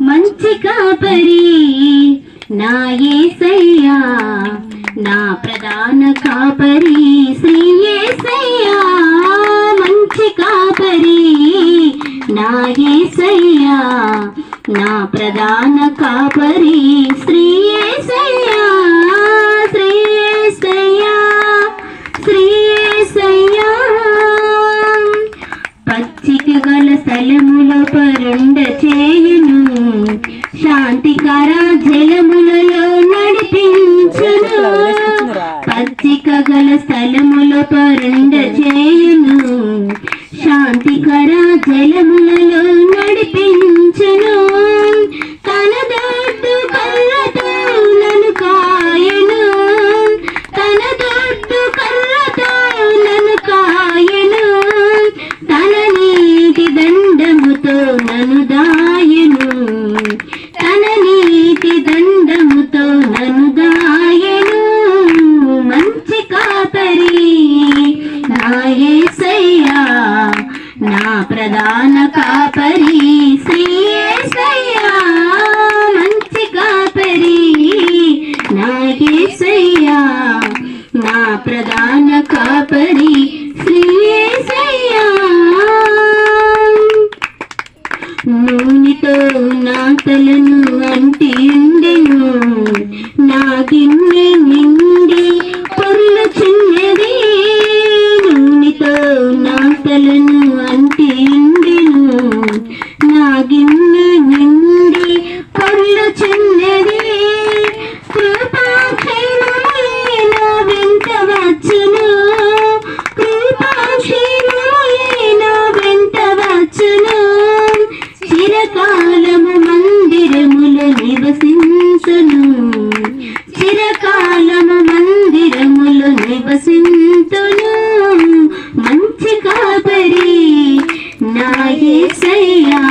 మంచి కాపరి నా ఏసయ్యా నా ప్రధాన కాపరి శ్రీ ఏసయ్యా. మంచి కాపరి నా ఏసయ్యా నా ప్రధాన కాపరి శ్రీ ఏసయ్యా. శాంతికర జలములలో నడిపించును. పచ్చిక గల స్థలములో పరుండ చేయును. శాంతికర జలములలో నడిపించును. నన్ను కాయను. తన నీటి దండముతో నన్ను దాయను ప్రధాన కాపరి శ్రీయేసయ్యా మంచి కాపరి నా నా ప్రధాన కాపరి శ్రీయేసయ్యా. నూనెతో నా తలను అంటి ఉండెను నిలిచెదను చిరకాలము మందిరములు నివసింతును. మంచి కాపరి నా ఏసయ్యా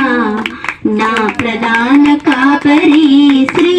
నా ప్రధాన కాపరి శ్రీ